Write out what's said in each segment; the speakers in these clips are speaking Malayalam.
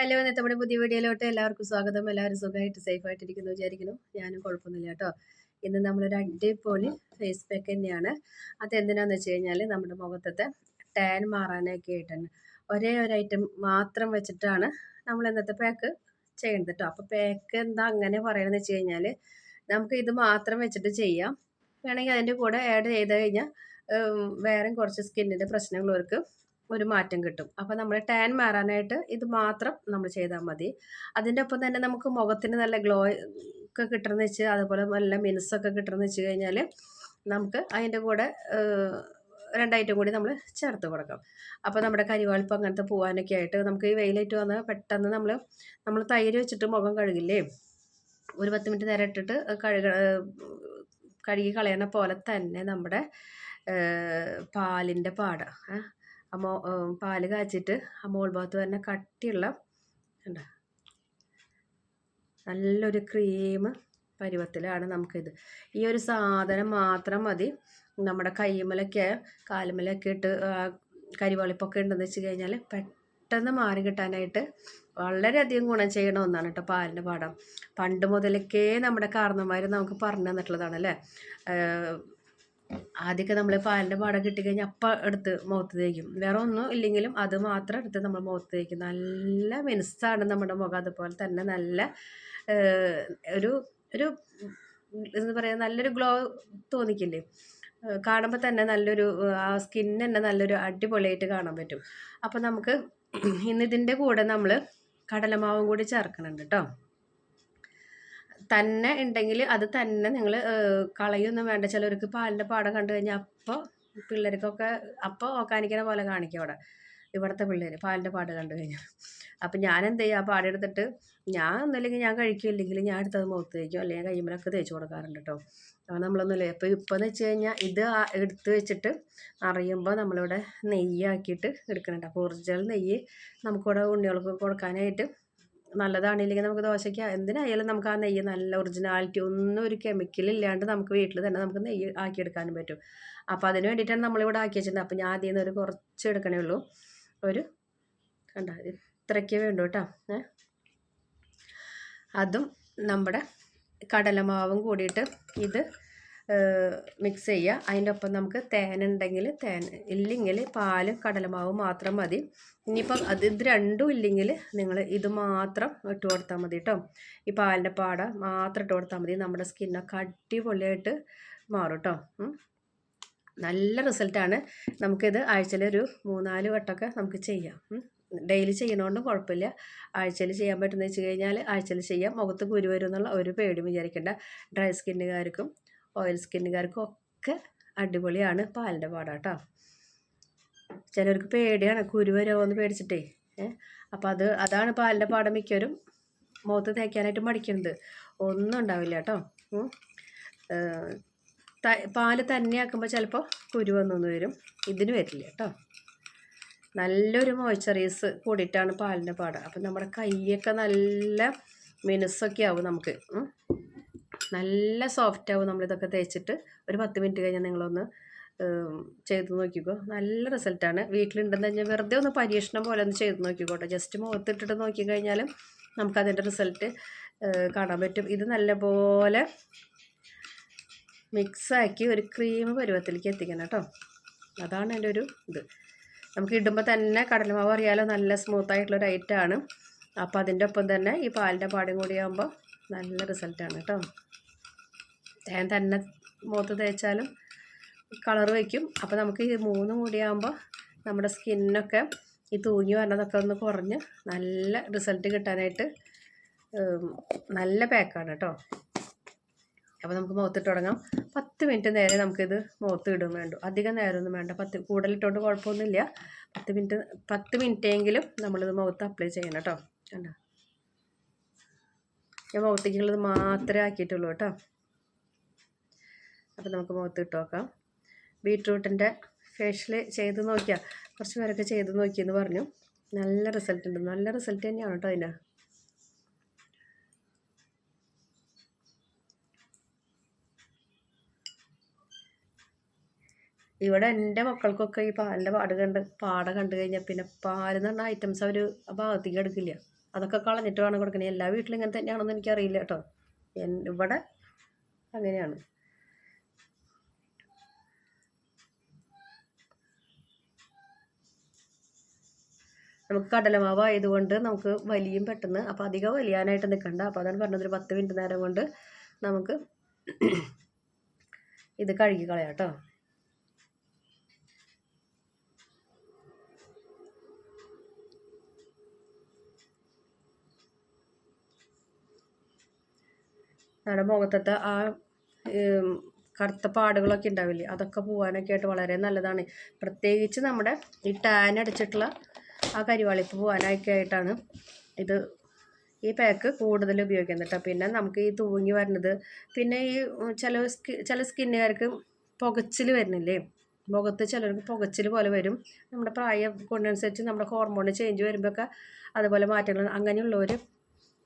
ഹലോ നമ്മുടെ പുതിയ വീഡിയോയിലോട്ട് എല്ലാവർക്കും സ്വാഗതം. എല്ലാവരും സുഖമായിട്ട് സേഫ് ആയിട്ടിരിക്കുന്നു വിചാരിക്കുന്നു. ഞാനും കുഴപ്പമൊന്നുമില്ല കേട്ടോ. ഇന്ന് നമ്മളൊരു അടിപൊളി ഫേസ് പാക്ക് തന്നെയാണ്. അതെന്തിനാന്ന് വെച്ച് കഴിഞ്ഞാൽ നമ്മുടെ മുഖത്തത്തെ ടാൻ മാറാനൊക്കെ ആയിട്ടാണ്. ഒരേ ഒരു ഐറ്റം മാത്രം വെച്ചിട്ടാണ് നമ്മൾ ഇന്നത്തെ പാക്ക് ചെയ്യുന്നത് കേട്ടോ അപ്പോൾ പാക്ക് എന്താ അങ്ങനെ പറയണമെന്ന് വെച്ച് കഴിഞ്ഞാൽ നമുക്ക് ഇത് മാത്രം വെച്ചിട്ട് ചെയ്യാം. വേണമെങ്കിൽ അതിന്റെ കൂടെ ആഡ് ചെയ്ത് കഴിഞ്ഞാൽ വേറെ കുറച്ച് സ്കിന്നിന്റെ പ്രശ്നങ്ങളവർക്ക് ഒരു മാറ്റം കിട്ടും. അപ്പോൾ നമ്മൾ ടാൻ മാറാനായിട്ട് ഇത് മാത്രം നമ്മൾ ചെയ്താൽ മതി. അതിന്റെ ഒപ്പം തന്നെ നമുക്ക് മുഖത്തിന് നല്ല ഗ്ലോ ഒക്കെ കിട്ടണമെന്ന് വെച്ച് അതുപോലെ നല്ല മിനുസൊക്കെ കിട്ടണമെന്ന് വെച്ച് കഴിഞ്ഞാൽ നമുക്ക് അതിന്റെ കൂടെ രണ്ടായിട്ടും കൂടി നമ്മൾ ചേർത്ത് കൊടുക്കാം. അപ്പോൾ നമ്മുടെ കരിവാളിപ്പ് അങ്ങനത്തെ പോകാനൊക്കെ ആയിട്ട് നമുക്ക് ഈ വെയിലായിട്ട് വന്നാൽ പെട്ടെന്ന് നമ്മൾ നമ്മൾ തൈര് വെച്ചിട്ട് മുഖം കഴുകില്ലേ? ഒരു പത്ത് മിനിറ്റ് നേരം ഇട്ടിട്ട് കഴുക കഴുകി കളയണ പോലെ തന്നെ നമ്മുടെ പാലിന്റെ പാട ആ മോ പാൽ കാച്ചിട്ട് ആ മോൾ ഭാഗത്ത് തന്നെ കട്ടിയുള്ള കണ്ട? നല്ലൊരു ക്രീം പരുവത്തിലാണ് നമുക്കിത്. ഈ ഒരു സാധനം മാത്രം മതി. നമ്മുടെ കൈമലൊക്കെ കാലുമലൊക്കെ ഇട്ട് കരിവളിപ്പൊക്കെ ഉണ്ടെന്ന് വെച്ച് കഴിഞ്ഞാൽ പെട്ടെന്ന് മാറി കിട്ടാനായിട്ട് വളരെയധികം ഗുണം ചെയ്യണ ഒന്നാണ് കേട്ടോ പാലിന്റെ പാടം. പണ്ട് മുതലൊക്കെ നമ്മുടെ കാരണന്മാർ നമുക്ക് പറഞ്ഞു തന്നിട്ടുള്ളതാണ് അല്ലേ ആദ്യമൊക്കെ നമ്മൾ പാലിന്റെ പാടം കിട്ടിക്കഴിഞ്ഞാൽ അപ്പം എടുത്ത് മുഖത്ത് തേക്കും. വേറെ ഒന്നും ഇല്ലെങ്കിലും അത് മാത്രം എടുത്ത് നമ്മൾ മുഖത്ത് തേക്കും. നല്ല മിനുസാണ് നമ്മുടെ മുഖം. അതുപോലെ തന്നെ നല്ല ഒരു ഒരു എന്താ പറയുക നല്ലൊരു ഗ്ലോ തോന്നിക്കില്ലേ? കാണുമ്പോൾ തന്നെ നല്ലൊരു ആ സ്കിൻ തന്നെ നല്ലൊരു അടിപൊളിയായിട്ട് കാണാൻ പറ്റും. അപ്പോൾ നമുക്ക് ഇന്നിതിന്റെ കൂടെ നമ്മൾ കടലമാവും കൂടി ചേർക്കണുണ്ട് കേട്ടോ തന്നെ ഉണ്ടെങ്കിൽ അത് തന്നെ നിങ്ങൾ കളയൊന്നും വേണ്ട. ചിലർക്ക് പാലിന്റെ പാടം കണ്ടു കഴിഞ്ഞാൽ അപ്പോൾ പിള്ളേർക്കൊക്കെ അപ്പോൾ കാണിക്കുന്ന പോലെ കാണിക്കും അവിടെ. ഇവിടുത്തെ പിള്ളേർ പാലിന്റെ പാട് കണ്ടു കഴിഞ്ഞാൽ. അപ്പം ഞാൻ എന്ത് ചെയ്യുക? ആ പാടെടുത്തിട്ട് ഞാൻ ഒന്നുമില്ലെങ്കിൽ ഞാൻ കഴിക്കില്ലെങ്കിൽ ഞാൻ എടുത്തത് മുഖത്ത് തേക്കും. അല്ലെങ്കിൽ കയ്യുമ്പലൊക്കെ തേച്ച് കൊടുക്കാറുണ്ട് കേട്ടോ. അപ്പോൾ നമ്മളൊന്നുമില്ല. അപ്പോൾ ഇപ്പോൾ എന്ന് വെച്ച് കഴിഞ്ഞാൽ ഇത് എടുത്ത് വെച്ചിട്ട് അറിയുമ്പോൾ നമ്മളിവിടെ നെയ്യാക്കിയിട്ട് എടുക്കുന്നുണ്ട്. അപ്പോൾ ഒറിജിനൽ നെയ്യ് നമുക്കിവിടെ ഉണ്ണികൾക്ക് കൊടുക്കാനായിട്ട് നല്ലതാണില്ലെങ്കിൽ നമുക്ക് ദോശയ്ക്ക് എന്തിനായാലും നമുക്ക് ആ നെയ്യ് നല്ല ഒറിജിനാലിറ്റി ഒന്നും ഒരു കെമിക്കൽ ഇല്ലാണ്ട് നമുക്ക് വീട്ടിൽ തന്നെ നമുക്ക് നെയ്യ് ആക്കിയെടുക്കാനും പറ്റും. അപ്പോൾ അതിന് വേണ്ടിയിട്ടാണ് നമ്മളിവിടെ ആക്കി വെച്ചിട്ടുണ്ട് അപ്പോൾ ഞാൻ ആദ്യം നിന്ന് ഒരു കുറച്ച് എടുക്കണേ ഉള്ളൂ. ഒരു കണ്ട? ഇത്രയ്ക്ക് വേണ്ടു കേട്ടോ. അതും നമ്മുടെ കടലമാവും കൂടിയിട്ട് ഇത് മിക്സ് ചെയ്യുക അതിന്റെ ഒപ്പം നമുക്ക് തേൻ ഉണ്ടെങ്കിൽ തേൻ ഇല്ലെങ്കിൽ പാലും കടലമാവും മാത്രം മതി. ഇനിയിപ്പം അത് ഇത് രണ്ടും ഇല്ലെങ്കിൽ നിങ്ങൾ ഇത് മാത്രം ഇട്ട് കൊടുത്താൽ മതി കേട്ടോ ഈ പാലിന്റെ പാട മാത്രം ഇട്ട് കൊടുത്താൽ മതി. നമ്മുടെ സ്കിന്നൊക്കെ അടിപൊളിയായിട്ട് മാറും കേട്ടോ നല്ല റിസൾട്ടാണ് നമുക്കിത് ആഴ്ചയിൽ ഒരു മൂന്നാൽ വട്ടമൊക്കെ നമുക്ക് ചെയ്യാം. ഡെയിലി ചെയ്യണോണ്ടും കുഴപ്പമില്ല. ആഴ്ചയിൽ ചെയ്യാൻ പറ്റുന്ന വെച്ച് കഴിഞ്ഞാൽ ആഴ്ചയിൽ ചെയ്യാം. മുഖത്ത് കുരു വരും എന്നുള്ള ഒരു പേടി വിചാരിക്കേണ്ട. ഡ്രൈ സ്കിന്നുകാർക്കും ഓയിൽ സ്കിന്നുകാർക്കും ഒക്കെ അടിപൊളിയാണ് പാലിന്റെ പാടാട്ടോ. ചിലർക്ക് പേടിയാണ് കുരു വരുമോയെന്ന് പേടിച്ചിട്ടേ. അപ്പോൾ അത് അതാണ് പാലിന്റെ പാടം മിക്കവരും മുഖത്ത് തേക്കാനായിട്ട് മടിക്കുന്നത്. ഒന്നും ഉണ്ടാവില്ല കേട്ടോ. പാൽ തന്നെയാക്കുമ്പോൾ ചിലപ്പോൾ കുരു വന്നൊന്ന് വരും. ഇതിന് വരില്ല കേട്ടോ. നല്ലൊരു മോയ്സ്ചറൈസ് കൂടിയിട്ടാണ് പാലിന്റെ പാടം. അപ്പം നമ്മുടെ കൈയൊക്കെ നല്ല മിനുസൊക്കെ ആവും നമുക്ക്. നല്ല സോഫ്റ്റ് ആവും നമ്മളിതൊക്കെ തേച്ചിട്ട്. ഒരു പത്ത് മിനിറ്റ് കഴിഞ്ഞാൽ നിങ്ങളൊന്ന് ചെയ്ത് നോക്കിക്കോ. നല്ല റിസൾട്ടാണ് വീട്ടിലുണ്ടെന്ന് കഴിഞ്ഞാൽ വെറുതെ ഒന്ന് പരീക്ഷണം പോലെ ഒന്ന് ചെയ്ത് നോക്കിക്കോട്ടെ. ജസ്റ്റ് മുഖത്തിട്ടിട്ട് നോക്കിക്കഴിഞ്ഞാലും നമുക്കതിന്റെ റിസൾട്ട് കാണാൻ പറ്റും. ഇത് നല്ലപോലെ മിക്സാക്കി ഒരു ക്രീം പരുവത്തിലേക്ക് എത്തിക്കണം കേട്ടോ. അതാണ് എന്റെ ഒരു ഇത്. നമുക്ക് ഇടുമ്പോൾ തന്നെ കടലമാവ് അറിയാലോ നല്ല സ്മൂത്തായിട്ടുള്ളൊരു ഐറ്റമാണ് അപ്പോൾ അതിന്റെ ഒപ്പം തന്നെ ഈ പാലിന്റെ പാടും കൂടി ആകുമ്പോൾ നല്ല റിസൾട്ടാണ് കേട്ടോ. തേൻ തന്നെ മുഖത്ത് തേച്ചാലും കളർ വയ്ക്കും. അപ്പോൾ നമുക്ക് ഈ മൂന്നും കൂടിയാകുമ്പോൾ നമ്മുടെ സ്കിന്നൊക്കെ ഈ തൂങ്ങി വരണതൊക്കെ ഒന്ന് കുറഞ്ഞ് നല്ല റിസൾട്ട് കിട്ടാനായിട്ട് നല്ല പാക്കാണ് കേട്ടോ അപ്പോൾ നമുക്ക് മുഖത്തിട്ട് തുടങ്ങാം. പത്ത് മിനിറ്റ് നേരെ നമുക്കിത് മുഖത്ത് ഇടും വേണ്ടു. അധികം നേരമൊന്നും വേണ്ട. പത്ത് കൂടുതലിട്ടുകൊണ്ട് കുഴപ്പമൊന്നുമില്ല. പത്ത് മിനിറ്റ് പത്ത് മിനിറ്റെങ്കിലും നമ്മളിത് മുഖത്ത് അപ്ലൈ ചെയ്യണം കേട്ടോ കണ്ടോ? ഞാൻ മുഖത്തേക്കുള്ളത് മാത്രമേ ആക്കിയിട്ടുള്ളൂ കേട്ടോ അപ്പോൾ നമുക്ക് മുഖത്ത് ഇട്ട് നോക്കാം. ബീട്രൂട്ടിന്റെ ഫേഷ്യൽ ചെയ്ത് നോക്കിയാൽ കുറച്ച് പേരൊക്കെ ചെയ്ത് നോക്കിയെന്ന് പറഞ്ഞു. നല്ല റിസൾട്ട് ഉണ്ട്. നല്ല റിസൾട്ട് തന്നെയാണ് കേട്ടോ അതിന്. ഇവിടെ എന്റെ മക്കൾക്കൊക്കെ ഈ പാലിന്റെ പാട് കണ്ട് പാട കണ്ടു കഴിഞ്ഞാൽ പിന്നെ പാൽ എന്ന് പറഞ്ഞ ഐറ്റംസ് അവർ ആ ഭാഗത്തേക്ക് എടുക്കില്ല. അതൊക്കെ കളഞ്ഞിട്ട് വേണം കൊടുക്കണേ. എല്ലാ വീട്ടിലും ഇങ്ങനെ തന്നെയാണെന്ന് എനിക്കറിയില്ല കേട്ടോ ഇവിടെ അങ്ങനെയാണ്. നമുക്ക് കടലമാവ് ആയതുകൊണ്ട് നമുക്ക് വലിയും പെട്ടെന്ന് അപ്പോൾ അധികം വലിയാനായിട്ട് നിൽക്കണ്ട അപ്പോൾ അതാണ് പറഞ്ഞത് ഒരു പത്ത് മിനിറ്റ് നേരം കൊണ്ട് നമുക്ക് ഇത് കഴുകി കളയാം കേട്ടോ നമ്മുടെ മുഖത്തത്തെ ആ കറുത്ത പാടുകളൊക്കെ ഉണ്ടാവില്ലേ? അതൊക്കെ പോകാനൊക്കെ ആയിട്ട് വളരെ നല്ലതാണ്. പ്രത്യേകിച്ച് നമ്മുടെ ഈ ടാൻ അടിച്ചിട്ടുള്ള ആ കരിവാളിപ്പ് പോകാനൊക്കെ ആയിട്ടാണ് ഇത് ഈ പാക്ക് കൂടുതൽ ഉപയോഗിക്കുന്നത് കേട്ടോ പിന്നെ നമുക്ക് ഈ തൂങ്ങി വരുന്നത് പിന്നെ ഈ ചില സ്കി ചില സ്കിന്നുകാർക്ക് പുകച്ചിൽ വരുന്നില്ലേ? മുഖത്ത് ചിലർക്ക് പുകച്ചിൽ പോലെ വരും. നമ്മുടെ പ്രായം കൊണ്ടനുസരിച്ച് നമ്മുടെ ഹോർമോൺ ചേഞ്ച് വരുമ്പോഴൊക്കെ അതുപോലെ മാറ്റങ്ങൾ അങ്ങനെയുള്ളവർ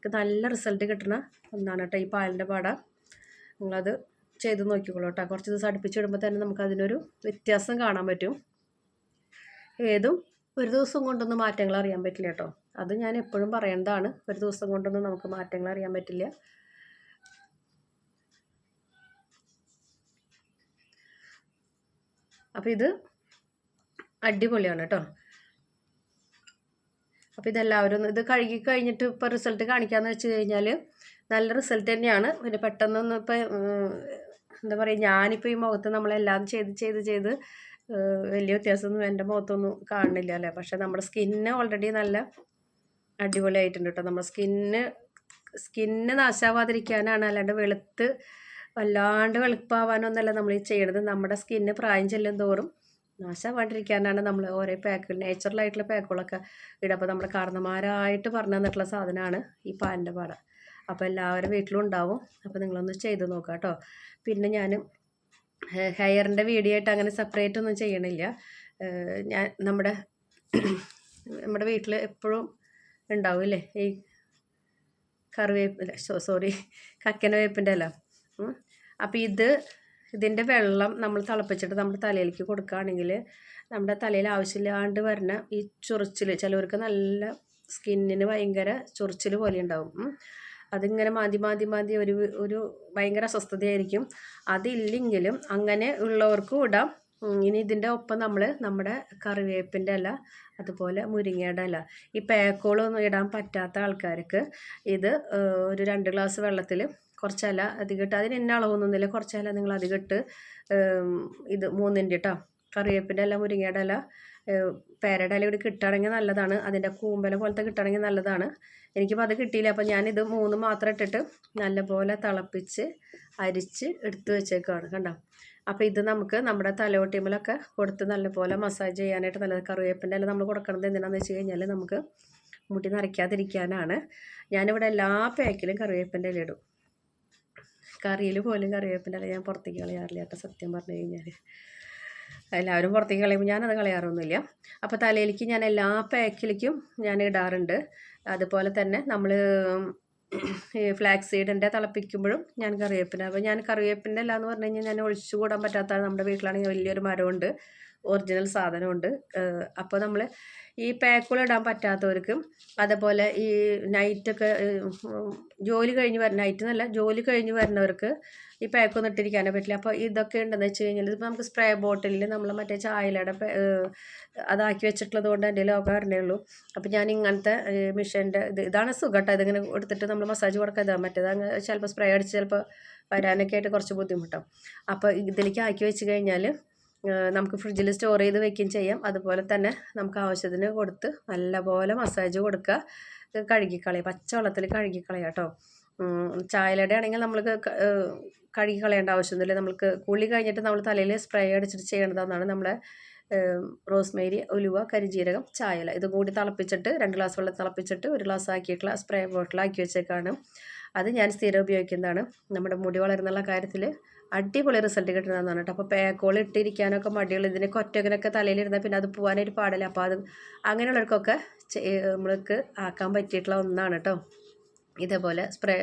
നല്ല റിസൾട്ട് കിട്ടുന്ന ഒന്നാണ് കേട്ടോ ഈ പാലിന്റെ പാട. നിങ്ങളത് ചെയ്ത് നോക്കിക്കോളൂ കേട്ടോ കുറച്ച് ദിവസം അടുപ്പിച്ചിടുമ്പോൾ തന്നെ നമുക്ക് അതിനൊരു വ്യത്യാസം കാണാൻ പറ്റും. ഏതും ഒരു ദിവസം കൊണ്ടൊന്നും മാറ്റങ്ങൾ അറിയാൻ പറ്റില്ല കേട്ടോ. അത് ഞാൻ എപ്പോഴും പറയേണ്ടതാണ് ഒരു ദിവസം കൊണ്ടൊന്നും നമുക്ക് മാറ്റങ്ങൾ അറിയാൻ പറ്റില്ല. അപ്പോൾ ഇത് അടിപൊളിയാണ് കേട്ടോ. അപ്പോൾ ഇതെല്ലാവരും ഇത് കഴുകി കഴിഞ്ഞിട്ട് ഇപ്പോൾ റിസൾട്ട് കാണിക്കാമെന്ന് വെച്ച് കഴിഞ്ഞാൽ നല്ല റിസൾട്ട് തന്നെയാണ്. പിന്നെ പെട്ടെന്നൊന്നും ഇപ്പോൾ എന്താ പറയുക ഞാനിപ്പോൾ ഈ മുഖത്ത് നമ്മളെല്ലാം ചെയ്ത് ചെയ്ത് ചെയ്ത് വലിയ വ്യത്യാസമൊന്നും എന്റെ മുഖത്തൊന്നും കാണുന്നില്ല അല്ലേ പക്ഷേ നമ്മുടെ സ്കിന്ന് ഓൾറെഡി നല്ല അടിപൊളിയായിട്ടുണ്ട് കേട്ടോ നമ്മുടെ സ്കിന്ന് സ്കിന്ന് നാശാവാതിരിക്കാനാണ് അല്ലാണ്ട് വെളുത്ത് വല്ലാണ്ട് വെളുപ്പാവാനൊന്നല്ല നമ്മൾ ഈ ചെയ്യണത്. നമ്മുടെ സ്കിന്ന് പ്രായം ചെല്ലും തോറും നാശമാവാണ്ടിരിക്കാനാണ് നമ്മൾ ഓരോ പാക്കുകൾ നാച്ചുറലായിട്ടുള്ള പാക്കുകളൊക്കെ ഇടുക. അപ്പോൾ നമ്മുടെ കാരണന്മാരായിട്ട് പറഞ്ഞു തന്നിട്ടുള്ള സാധനമാണ് ഈ പാലിന്റെ പാട. അപ്പോൾ എല്ലാവരും വീട്ടിലും ഉണ്ടാവും. അപ്പോൾ നിങ്ങളൊന്ന് ചെയ്ത് നോക്കാം കേട്ടോ പിന്നെ ഞാൻ ഹെയറിന്റെ വീഡിയോ ആയിട്ട് അങ്ങനെ സെപ്പറേറ്റ് ഒന്നും ചെയ്യണില്ല. ഞാൻ നമ്മുടെ നമ്മുടെ വീട്ടിൽ എപ്പോഴും ഉണ്ടാവില്ലേ ഈ കറിവേപ്പില സോറി കക്കന വേപ്പിന്റെ അല്ല അപ്പം അപ്പോൾ ഇത് ഇതിന്റെ വെള്ളം നമ്മൾ തിളപ്പിച്ചിട്ട് നമ്മുടെ തലയിലേക്ക് കൊടുക്കുകയാണെങ്കിൽ നമ്മുടെ തലയിൽ ആവശ്യമില്ലാണ്ട് വരുന്ന ഈ ചൊറിച്ചിൽ ചിലവർക്ക് നല്ല സ്കിന്നിന് ഭയങ്കര ചൊറിച്ചിൽ പോലെ ഉണ്ടാവും. അതിങ്ങനെ മാതി മാതി മാതി ഒരു ഒരു ഭയങ്കര അസ്വസ്ഥതയായിരിക്കും. അതില്ലെങ്കിലും അങ്ങനെ ഉള്ളവർക്കും ഇടാം. ഇനി ഇതിന്റെ ഒപ്പം നമ്മൾ നമ്മുടെ കറിവേപ്പിന്റെ അല്ല അതുപോലെ മുരിങ്ങയുടെ ഇല ഈ പേക്കോളൊന്നും ഇടാൻ പറ്റാത്ത ആൾക്കാർക്ക് ഇത് ഒരു രണ്ട് ഗ്ലാസ് വെള്ളത്തിൽ കുറച്ച് ഇല അധികം ഇട്ട് അതിന് എന്നെ അളവൊന്നുമില്ല കുറച്ച് നിങ്ങൾ അധികം ഇട്ട് ഇത് മൂന്നിന്റെ കേട്ടോ കറിവേപ്പിന്റെ ഇല മുരിങ്ങയുടെ ഏഹ്, പേരയുടെ ഇല ഇവിടെ കിട്ടുകയാണെങ്കിൽ നല്ലതാണ്. അതിന്റെ കൂമ്പല പോലത്തെ കിട്ടുകയാണെങ്കിൽ നല്ലതാണ്. എനിക്കിപ്പോൾ അത് കിട്ടിയില്ല. അപ്പോൾ ഞാനിത് മൂന്ന് മാത്രം ഇട്ടിട്ട് നല്ലപോലെ തിളപ്പിച്ച് അരിച്ച് എടുത്തു വെച്ചേക്കാണ് കണ്ടോ? അപ്പോൾ ഇത് നമുക്ക് നമ്മുടെ തലയോട്ടിമലൊക്കെ കൊടുത്ത് നല്ലപോലെ മസാജ് ചെയ്യാനായിട്ട് നല്ലത് കറിവേപ്പിന്റെ എല്ലാം നമ്മൾ കൊടുക്കണത് എന്തിനാണെന്ന് വെച്ച് കഴിഞ്ഞാൽ നമുക്ക് മുടി നരയ്ക്കാതിരിക്കാനാണ്. ഞാനിവിടെ എല്ലാ പാക്കിലും കറിവേപ്പിന്റെ ഇല ഇടും. കറിയിൽ പോലും കറിവേപ്പിന്റെ ഇല ഞാൻ പുറത്തേക്ക് കളയാറില്ല കേട്ടോ സത്യം പറഞ്ഞു കഴിഞ്ഞാൽ. എല്ലാവരും പുറത്തേക്ക് കളയുമ്പോൾ ഞാനത് കളയാറൊന്നുമില്ല. അപ്പോൾ തലയിലേക്ക് ഞാൻ എല്ലാ പാക്കിലേക്കും ഞാൻ ഇടാറുണ്ട്. അതുപോലെ തന്നെ നമ്മൾ ഈ ഫ്ലാക്സ് സീഡിന്റെ തിളപ്പിക്കുമ്പോഴും ഞാൻ കറിവേപ്പിന്റെ അപ്പോൾ ഞാൻ കറിവേപ്പിന്റെ ഇല എന്ന് പറഞ്ഞു കഴിഞ്ഞാൽ ഞാൻ ഒഴിച്ചു കൂടാൻ പറ്റാത്തതാണ് നമ്മുടെ വീട്ടിലാണെങ്കിൽ വലിയൊരു മരമുണ്ട്. ഒറിജിനൽ സാധനമുണ്ട്. അപ്പോൾ നമ്മൾ ഈ പാക്കുകൾ ഇടാൻ പറ്റാത്തവർക്കും അതേപോലെ ഈ നൈറ്റൊക്കെ ജോലി കഴിഞ്ഞ് വരുന്ന നൈറ്റ് എന്നല്ല ജോലി കഴിഞ്ഞ് വരുന്നവർക്ക് ഈ പാക്കൊന്നും ഇട്ടിരിക്കാനേ പറ്റില്ല. അപ്പോൾ ഇതൊക്കെ ഉണ്ടെന്ന് വെച്ച് കഴിഞ്ഞാൽ ഇപ്പോൾ നമുക്ക് സ്പ്രേ ബോട്ടിലിൽ നമ്മൾ മറ്റേ ചായലയുടെ അതാക്കി വെച്ചിട്ടുള്ളത് കൊണ്ട് എന്റെ ലോകം വരണേ ഉള്ളൂ. അപ്പോൾ ഞാൻ ഇങ്ങനത്തെ മിഷീന്റെ ഇത് ഇതാണ് സുഖട്ടോ. ഇതിങ്ങനെ എടുത്തിട്ട് നമ്മൾ മസാജ് കൊടുക്കാൻ ഇതാ മറ്റേത് അങ്ങ് ചിലപ്പോൾ സ്പ്രേ അടിച്ച് ചിലപ്പോൾ വരാനൊക്കെ ആയിട്ട് കുറച്ച് ബുദ്ധിമുട്ടാവും. അപ്പോൾ ഇതിലേക്ക് ആക്കി വെച്ച് കഴിഞ്ഞാൽ നമുക്ക് ഫ്രിഡ്ജിൽ സ്റ്റോർ ചെയ്ത് വെക്കുകയും ചെയ്യാം. അതുപോലെ തന്നെ നമുക്ക് ആവശ്യത്തിന് കൊടുത്ത് നല്ലപോലെ മസാജ് കൊടുക്കുക. കഴുകിക്കളയും. കഴുകിക്കളയുക പച്ചവെള്ളത്തിൽ കഴുകിക്കളയുക കേട്ടോ ചായലയുടെ ആണെങ്കിൽ നമ്മൾ കഴുകി കളയേണ്ട ആവശ്യമൊന്നുമില്ല. നമുക്ക് കുളി കഴിഞ്ഞിട്ട് നമ്മൾ തലയിൽ സ്പ്രേ അടിച്ചിട്ട് ചെയ്യേണ്ടതെന്നാണ് നമ്മളെ റോസ്മേരി ഉലുവ കരിജീരകം ചായല. ഇതും കൂടി തിളപ്പിച്ചിട്ട് രണ്ട് ഗ്ലാസ് വെള്ളം തിളപ്പിച്ചിട്ട് ഒരു ഗ്ലാസ് ആക്കിയിട്ടുള്ള സ്പ്രേ ബോട്ടിലാക്കി വെച്ചേക്കാണ്. അത് ഞാൻ സ്ഥിരം ഉപയോഗിക്കുന്നതാണ്. നമ്മുടെ മുടി വളരുന്നുള്ള കാര്യത്തിൽ അടിപൊളി റിസൾട്ട് കിട്ടണമെന്ന് കേട്ടോ അപ്പോൾ പേക്കോൾ ഇട്ടിരിക്കാനൊക്കെ മടിയുള്ള ഇതിന് ഒറ്റകനൊക്കെ തലയിലിരുന്നാൽ പിന്നെ അത് പോകാനൊരു പാടില്ല. അപ്പോൾ അത് അങ്ങനെയുള്ളവർക്കൊക്കെ നമ്മൾക്ക് ആക്കാൻ പറ്റിയിട്ടുള്ള ഒന്നാണ് കേട്ടോ ഇതേപോലെ സ്പ്രേ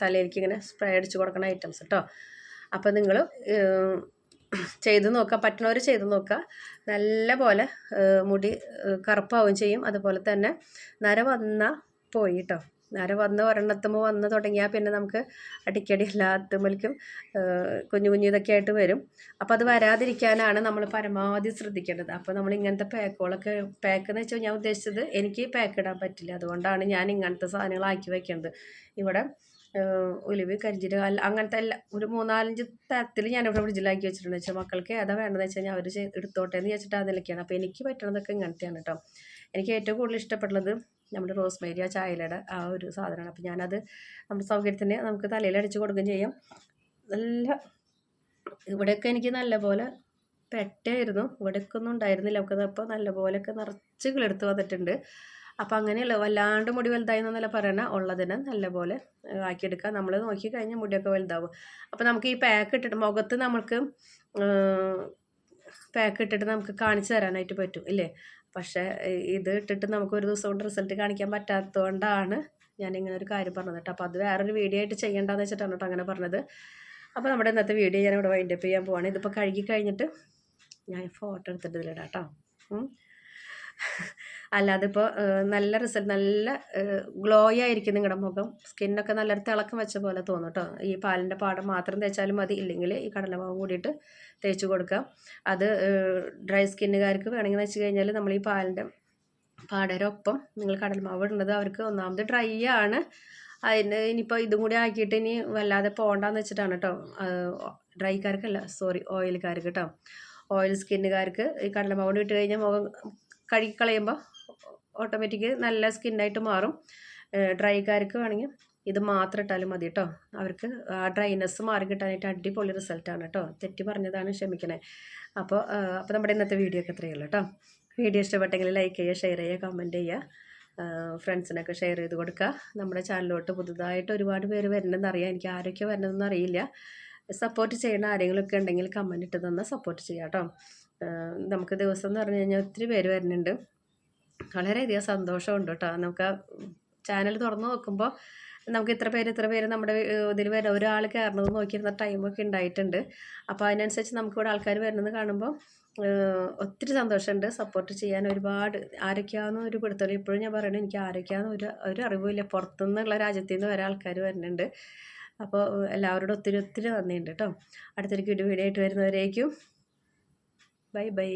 തലയിലേക്ക് ഇങ്ങനെ സ്പ്രേ അടിച്ച് കൊടുക്കുന്ന ഐറ്റംസ് കേട്ടോ അപ്പോൾ നിങ്ങൾ ചെയ്ത് നോക്കുക പറ്റുന്നവർ ചെയ്ത് നോക്കുക നല്ല പോലെ മുടി കറുപ്പാവുകയും ചെയ്യും. അതുപോലെ തന്നെ നര വന്നാൽ പോയി കേട്ടോ നേരെ വന്ന് ഒരെണ്ണത്തുമ്പോൾ വന്ന് തുടങ്ങിയാൽ പിന്നെ നമുക്ക് അടിക്കടി എല്ലാത്തുമ്പോഴേക്കും കുഞ്ഞു കുഞ്ഞു ഇതൊക്കെ ആയിട്ട് വരും. അപ്പോൾ അത് വരാതിരിക്കാനാണ് നമ്മൾ പരമാവധി ശ്രദ്ധിക്കേണ്ടത്. അപ്പോൾ നമ്മൾ ഇങ്ങനത്തെ പാക്കുകളൊക്കെ പാക്ക് എന്ന് വെച്ചാൽ ഞാൻ ഉദ്ദേശിച്ചത് എനിക്ക് പാക്ക് ഇടാൻ പറ്റില്ല. അതുകൊണ്ടാണ് ഞാൻ ഇങ്ങനത്തെ സാധനങ്ങളാക്കി വെക്കുന്നത് ഇവിടെ ഉലുവ് കരിഞ്ചീരക അങ്ങനത്തെ എല്ലാ ഒരു മൂന്നാലഞ്ച് തരത്തിൽ ഞാനിവിടെ ഫ്രിഡ്ജിലാക്കി വെച്ചിട്ടുണ്ട്. വെച്ചാൽ മക്കൾക്ക് ഏതാ വേണ്ടതെന്ന് വെച്ചാൽ ഞാൻ അവർ എടുത്തോട്ടെ എന്ന് വെച്ചിട്ട് അതിലൊക്കെയാണ് അപ്പോൾ എനിക്ക് പറ്റണതൊക്കെ ഇങ്ങനത്തെയാണ് കേട്ടോ എനിക്ക് ഏറ്റവും കൂടുതൽ ഇഷ്ടപ്പെട്ടുള്ളത് നമ്മുടെ റോസ്മേരി ആ ചായലയുടെ ആ ഒരു സാധനമാണ്. അപ്പോൾ ഞാനത് നമ്മുടെ സൗകര്യത്തിന് നമുക്ക് തലയിൽ അടിച്ച് കൊടുക്കുകയും ചെയ്യാം. നല്ല ഇവിടെയൊക്കെ എനിക്ക് നല്ല പോലെ പെട്ടായിരുന്നു ഇവിടെയൊക്കെ ഒന്നും ഉണ്ടായിരുന്നില്ല. നമുക്ക് അപ്പോൾ നല്ല നല്ലപോലെയൊക്കെ നിറച്ച് കിളെടുത്ത് വന്നിട്ടുണ്ട്. അപ്പോൾ അങ്ങനെയല്ല വല്ലാണ്ട് മുടി വലുതായി എന്നല്ല പറയണ ഉള്ളതിനെ നല്ല നല്ലപോലെ ആക്കിയെടുക്കുക. നമ്മൾ നോക്കി കഴിഞ്ഞാൽ മുടിയൊക്കെ വലുതാവും. അപ്പോൾ നമുക്ക് ഈ പാക്ക് ഇട്ടിട്ട് മുഖത്ത് നമുക്ക് പാക്ക് ഇട്ടിട്ട് നമുക്ക് കാണിച്ചു തരാനായിട്ട് പറ്റും ഇല്ലേ? പക്ഷേ ഇത് ഇട്ടിട്ട് നമുക്ക് ഒരു ദിവസം കൊണ്ട് റിസൾട്ട് കാണിക്കാൻ പറ്റാത്തതുകൊണ്ടാണ് ഞാൻ ഇങ്ങനെ ഒരു കാര്യം പറഞ്ഞത് കേട്ടോ. അപ്പോൾ അത് വേറൊരു വീഡിയോ ആയിട്ട് ചെയ്യേണ്ടതെന്ന് വെച്ചിട്ടാണ് കേട്ടോ അങ്ങനെ പറഞ്ഞത്. അപ്പോൾ നമ്മുടെ ഇന്നത്തെ വീഡിയോ ഞാൻ ഇവിടെ വൈൻഡപ്പ് ചെയ്യാൻ പോവാണ്. ഇതിപ്പോൾ കഴുകി കഴിഞ്ഞിട്ട് ഞാൻ ഫോട്ടോ എടുത്തിട്ട് ഇതിലിടാം കേട്ടോ. അല്ലാതെ ഇപ്പോൾ നല്ല റിസൾട്ട് നല്ല ഗ്ലോ ആയിരിക്കും നിങ്ങളുടെ മുഖം. സ്കിന്നൊക്കെ നല്ലൊരു തിളക്കം വെച്ച പോലെ തോന്നും കേട്ടോ. ഈ പാലിന്റെ പാടം മാത്രം തേച്ചാലും മതി. ഇല്ലെങ്കിൽ ഈ കടലമാവ് കൂടിയിട്ട് തേച്ച് കൊടുക്കാം അത് ഡ്രൈ സ്കിന്നുകാർക്ക് വേണമെങ്കിൽ വെച്ച് കഴിഞ്ഞാൽ നമ്മൾ ഈ പാലിന്റെ പാടരൊപ്പം നിങ്ങൾ കടൽമാവ് ഇടുന്നത് അവർക്ക് ഒന്നാമത് ഡ്രൈ ആണ്. അതിന് ഇനിയിപ്പോൾ ഇതും കൂടി ആക്കിയിട്ട് ഇനി വല്ലാതെ പോകണ്ടെന്ന് വെച്ചിട്ടാണ് കേട്ടോ. ഡ്രൈക്കാർക്കല്ല സോറി ഓയിൽക്കാർക്ക് കേട്ടോ. ഓയിൽ സ്കിന്നുകാർക്ക് ഈ കടലമാവ് ഇട്ട് കഴിഞ്ഞാൽ മുഖം കഴുകി കളയുമ്പോൾ ഓട്ടോമാറ്റിക് നല്ല സ്കിന്നായിട്ട് മാറും. ഡ്രൈക്കാർക്ക് വേണമെങ്കിൽ ഇത് മാത്രം ഇട്ടാലും മതി കേട്ടോ അവർക്ക് ആ ഡ്രൈനസ് മാറി കിട്ടാനായിട്ട് അടിപൊളി റിസൾട്ടാണ് കേട്ടോ തെറ്റി പറഞ്ഞതാണ് ക്ഷമിക്കണേ. അപ്പോൾ അപ്പോൾ നമ്മുടെ ഇന്നത്തെ വീഡിയോ ഒക്കെ ഇത്രയേ ഉള്ളൂ കേട്ടോ വീഡിയോ ഇഷ്ടപ്പെട്ടെങ്കിൽ ലൈക്ക് ചെയ്യുക ഷെയർ ചെയ്യുക കമന്റ് ചെയ്യുക. ഫ്രണ്ട്സിനൊക്കെ ഷെയർ ചെയ്ത് കൊടുക്കുക. നമ്മുടെ ചാനലിലോട്ട് പുതുതായിട്ട് ഒരുപാട് പേര് വരണമെന്ന് അറിയാം. എനിക്ക് ആരൊക്കെ വരണമെന്നൊന്നും അറിയില്ല. സപ്പോർട്ട് ചെയ്യുന്ന ആരെങ്കിലുമൊക്കെ ഉണ്ടെങ്കിൽ കമന്റ് ഇട്ട് തന്നാൽ സപ്പോർട്ട് ചെയ്യാം കേട്ടോ നമുക്ക് ദിവസം എന്ന് പറഞ്ഞു കഴിഞ്ഞാൽ ഒത്തിരി പേര് വരുന്നുണ്ട്. വളരെയധികം സന്തോഷമുണ്ട് കേട്ടോ നമുക്ക് ചാനൽ തുറന്ന് നോക്കുമ്പോൾ നമുക്ക് ഇത്ര പേര് ഇത്ര പേര് നമ്മുടെ ഇതിൽ വരെ ഒരാൾ കയറണത് നോക്കിയിരുന്ന ടൈമൊക്കെ ഉണ്ടായിട്ടുണ്ട്. അപ്പോൾ അതിനനുസരിച്ച് നമുക്കിവിടെ ആൾക്കാർ വരുന്നത് കാണുമ്പോൾ ഒത്തിരി സന്തോഷമുണ്ട്. സപ്പോർട്ട് ചെയ്യാൻ ഒരുപാട് ആരൊക്കെയാണെന്ന് ഒരു പിടുത്തോളം ഇപ്പോഴും ഞാൻ പറയുന്നത് എനിക്ക് ആരൊക്കെയാണെന്ന് ഒരു ഒരു അറിവുമില്ല. പുറത്തുനിന്നുള്ള രാജ്യത്തു നിന്ന് വരെ ആൾക്കാർ വരുന്നുണ്ട്. അപ്പോൾ എല്ലാവരോടും ഒത്തിരി ഒത്തിരി നന്ദിയുണ്ട് കേട്ടോ. അടുത്തൊരു വീഡിയോ ആയിട്ട് വരുന്നവരേക്കും. Bye bye.